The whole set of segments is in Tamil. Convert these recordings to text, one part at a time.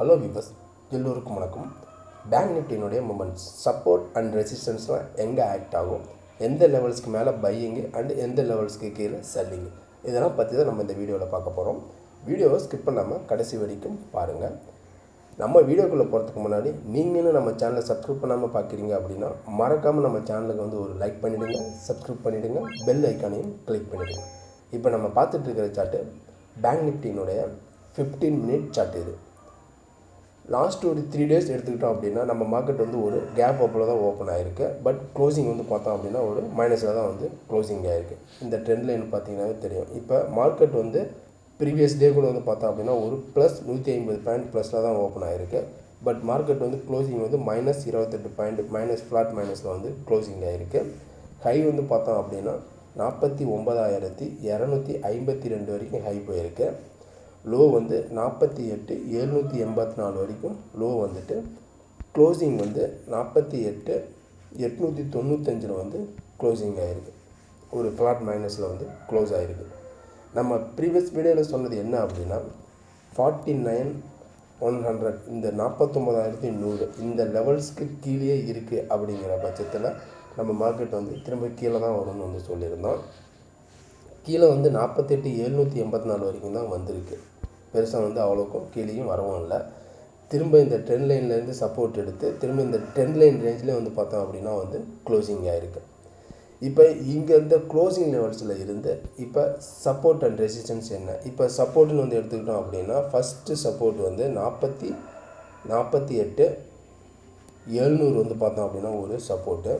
ஹலோ விவஸ் எல்லோருக்கும் வணக்கம். பேங்க் நிஃப்டியினுடைய மூமெண்ட்ஸ் சப்போர்ட் அண்ட் ரெசிஸ்டன்ஸ்லாம் எங்கே ஆக்ட் ஆகும்? எந்த லெவல்ஸ்க்கு மேலே பையிங்கு அண்ட் எந்த லெவல்ஸ்க்கு கீழே செல்லிங்கு இதெல்லாம் பற்றி தான் நம்ம இந்த வீடியோவில் பார்க்க போகிறோம் வீடியோவை ஸ்கிப் பண்ணாமல் கடைசி வரைக்கும் பாருங்கள் நம்ம வீடியோக்குள்ளே போகிறதுக்கு முன்னாடி நீங்களும் நம்ம சேனலை சப்ஸ்கிரைப் பண்ணாமல் பார்க்குறீங்க அப்படின்னா மறக்காமல் நம்ம சேனலுக்கு வந்து ஒரு லைக் பண்ணிவிடுங்க சப்ஸ்கிரைப் பண்ணிவிடுங்க பெல் ஐக்கானையும் கிளிக் பண்ணிவிடுங்க இப்போ நம்ம பார்த்துட்டு இருக்கிற சார்ட்டு பேங்க் நிஃப்டியினுடைய ஃபிஃப்டீன் மினிட் சார்ட் இது. லாஸ்ட் ஒரு த்ரீ டேஸ் எடுத்துக்கிட்டோம் அப்படின்னா நம்ம மார்க்கெட் வந்து ஒரு கேப் அப்பில் தான் ஓப்பன் ஆகிருக்கு பட் க்ளோசிங் வந்து பார்த்தோம் அப்படின்னா ஒரு மைனஸில் தான் வந்து க்ளோசிங் ஆகிருக்கு இந்த ட்ரெண்ட் லைன் பார்த்தீங்கன்னாவே தெரியும். இப்போ மார்க்கெட் வந்து ப்ரீவியஸ் டே கூட வந்து பார்த்தோம் அப்படின்னா ஒரு ப்ளஸ் நூற்றி ஐம்பது பாயிண்ட் ப்ளஸில் தான் ஓப்பன் ஆகிருக்கு பட் மார்க்கெட் வந்து க்ளோசிங் வந்து மைனஸ் இருபத்தெட்டு பாயிண்ட் மைனஸ் ஃப்ளாட் மைனஸில் வந்து க்ளோசிங் ஆகிருக்கு ஹை வந்து பார்த்தோம் அப்படின்னா நாற்பத்தி ஒன்பதாயிரத்தி இரநூத்தி ஐம்பத்தி ரெண்டு வரைக்கும் ஹை போயிருக்கு. லோ வந்து நாற்பத்தி எட்டு எழுநூற்றி எண்பத்தி நாலு வரைக்கும் லோ வந்துட்டு க்ளோசிங் வந்து நாற்பத்தி எட்டு எட்நூற்றி தொண்ணூத்தஞ்சில் வந்து க்ளோசிங் ஆகிருக்கு ஒரு ஃப்ளாட் மைனஸில் வந்து க்ளோஸ் ஆகிருக்கு நம்ம ப்ரீவியஸ் வீடியோவில் சொன்னது என்ன அப்படின்னா ஃபார்ட்டி நைன் ஒன் ஹண்ட்ரட் இந்த நாற்பத்தொம்போதாயிரத்தி நூறு இந்த லெவல்ஸ்க்கு கீழே இருக்குது அப்படிங்கிற பட்சத்தில் நம்ம மார்க்கெட் வந்து திரும்ப கீழே தான் வரும்னு வந்து சொல்லியிருந்தோம். கீழே வந்து நாற்பத்தெட்டு எழுநூற்றி எண்பத்தி நாலு வரைக்கும் தான் வந்திருக்கு. பெருசாக வந்து அவ்வளோக்கும் கீழேயும் வரவும் இல்லை. திரும்ப இந்த ட்ரெண்ட் லைன்லேருந்து சப்போர்ட் எடுத்து திரும்ப இந்த ட்ரெண்ட் லைன் ரேஞ்சிலே வந்து பார்த்தோம் அப்படின்னா வந்து க்ளோசிங் ஆகிருக்கு இப்போ இங்கே இருந்த க்ளோசிங் லெவல்ஸில் இருந்து இப்போ சப்போர்ட் அண்ட் ரெசிஸ்டன்ஸ் என்ன? இப்போ சப்போர்ட்னு வந்து எடுத்துக்கிட்டோம் அப்படின்னா ஃபஸ்ட்டு சப்போர்ட் வந்து நாற்பத்தி நாற்பத்தி எட்டு எழுநூறு வந்து பார்த்தோம் அப்படின்னா ஒரு சப்போர்ட்டு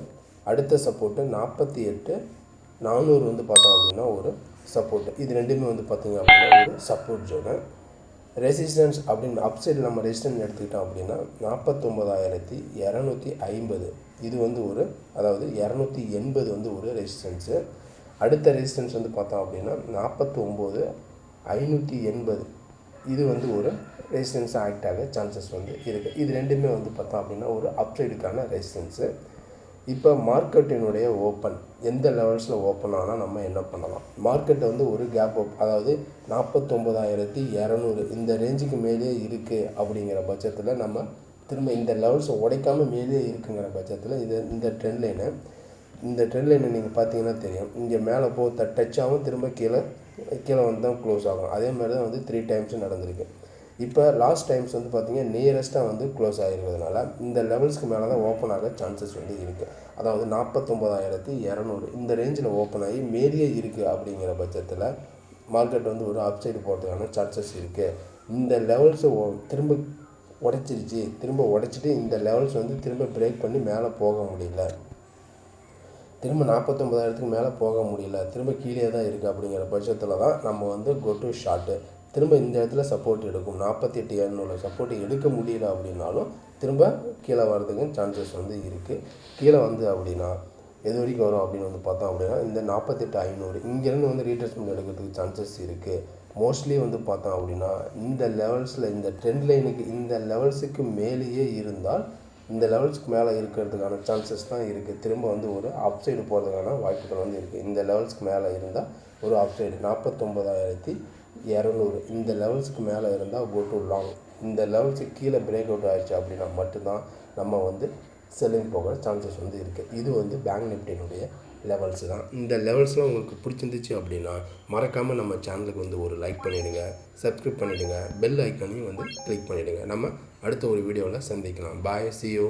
அடுத்த சப்போர்ட்டு நாற்பத்தி எட்டு நானூறு வந்து பார்த்தோம் அப்படின்னா ஒரு சப்போர்ட்டு இது ரெண்டுமே வந்து பார்த்திங்க அப்படின்னா ஒரு சப்போர்ட் ஜோனு ரெசிஸ்டன்ஸ் அப்படின்னு அப்சைடில் நம்ம ரெசிஸ்டன்ஸ் எடுத்துக்கிட்டோம் அப்படின்னா நாற்பத்தொம்போதாயிரத்தி இரநூத்தி ஐம்பது. இது வந்து ஒரு அதாவது இரநூத்தி எண்பது வந்து ஒரு ரெசிஸ்டன்ஸு அடுத்த ரெசிஸ்டன்ஸ் வந்து பார்த்தோம் அப்படின்னா நாற்பத்தொம்போது ஐநூற்றி எண்பது. இது வந்து ஒரு ரெசிஸ்டன்ஸ் ஆக்ட் ஆக சான்சஸ் வந்து இருக்குது இது ரெண்டுமே வந்து பார்த்தோம் அப்படின்னா ஒரு அப்சைடுக்கான ரெசிஸ்டன்ஸு இப்போ மார்க்கெட்டினுடைய ஓப்பன் எந்த லெவல்ஸில் ஓப்பன் ஆனால் நம்ம என்ன பண்ணலாம்? மார்க்கெட் வந்து ஒரு கேப் அப் அதாவது நாற்பத்தொம்போதாயிரத்தி இரநூறு இந்த ரேஞ்சுக்கு மேலே இருக்குது அப்படிங்கிற பட்சத்தில் நம்ம திரும்ப இந்த லெவல்ஸை உடைக்காமல் மேலே இருக்குங்கிற பட்சத்தில் இது இந்த ட்ரெண்ட் லைனை இந்த ட்ரெண்ட் லைனை நீங்கள் பார்த்தீங்கன்னா தெரியும். இங்கே மேலே போ டச் ஆகும் திரும்ப கீழே கீழே வந்து தான் க்ளோஸ் ஆகும். அதே மாதிரி தான் வந்து த்ரீ டைம்ஸும் நடந்திருக்கு. இப்போ லாஸ்ட் டைம்ஸ் வந்து பார்த்திங்கன்னா நியரஸ்ட்டாக வந்து க்ளோஸ் ஆகிருக்கிறதுனால இந்த லெவல்ஸ்க்கு மேலே தான் ஓப்பன் ஆக சான்சஸ் வந்து இருக்குது அதாவது நாற்பத்தொம்போதாயிரத்தி இரநூறு. இந்த ரேஞ்சில் ஓப்பன் ஆகி மேலேயே இருக்குது அப்படிங்கிற பட்சத்தில் மார்க்கெட் வந்து ஒரு அப்சைடு போகிறதுக்கான சான்சஸ் இருக்குது இந்த லெவல்ஸை திரும்ப உடைச்சிருச்சு. திரும்ப உடைச்சிட்டு இந்த லெவல்ஸ் வந்து திரும்ப பிரேக் பண்ணி மேலே போக முடியல. திரும்ப நாற்பத்தொம்பதாயிரத்துக்கு மேலே போக முடியல. திரும்ப கீழே தான் இருக்குது அப்படிங்கிற பட்சத்தில் தான் நம்ம வந்து கோ டு ஷார்ட்டு திரும்ப இந்த இடத்துல சப்போர்ட் எடுக்கும். நாற்பத்தி எட்டு இரநூறு சப்போர்ட் எடுக்க முடியல அப்படின்னாலும் திரும்ப கீழே வர்றதுக்கு சான்சஸ் வந்து இருக்குது கீழே வந்து அப்படின்னா எது வரைக்கும் வரும் அப்படின்னு வந்து பார்த்தோம் அப்படின்னா இந்த நாற்பத்தெட்டு ஐநூறு. இங்கேருந்து வந்து ரீட்ரெஸ்மெண்ட் எடுக்கிறதுக்கு சான்சஸ் இருக்குது மோஸ்ட்லி வந்து பார்த்தோம் அப்படின்னா இந்த லெவல்ஸில் இந்த ட்ரெண்ட் லைனுக்கு இந்த லெவல்ஸுக்கு மேலேயே இருந்தால் இந்த லெவல்ஸ்க்கு மேலே இருக்கிறதுக்கான சான்சஸ் தான் இருக்குது திரும்ப வந்து ஒரு அப்சைடு போகிறதுக்கான வாய்ப்புகள் வந்து இருக்குது இந்த லெவல்ஸ்க்கு மேலே இருந்தால் ஒரு அப்சைடு நாற்பத்தொம்பதாயிரத்தி இரநூறு. இந்த லெவல்ஸ்க்கு மேலே இருந்தால் கோ டு லாங் இந்த லெவல்ஸுக்கு கீழே பிரேக் அவுட் ஆகிடுச்சு அப்படின்னா மட்டும்தான் நம்ம வந்து செல்லிங் போகிற சான்சஸ் வந்து இருக்குது இது வந்து பேங்க் நிஃப்டினுடைய லெவல்ஸ் தான். இந்த லெவல்ஸ்லாம் உங்களுக்கு பிடிச்சிருந்துச்சு அப்படின்னா மறக்காமல் நம்ம சேனலுக்கு வந்து ஒரு லைக் பண்ணிவிடுங்க சப்ஸ்கிரைப் பண்ணிவிடுங்க பெல் ஐக்கானையும் வந்து கிளிக் பண்ணிவிடுங்க நம்ம அடுத்த ஒரு வீடியோவில் சந்திக்கலாம். பாய் சியூ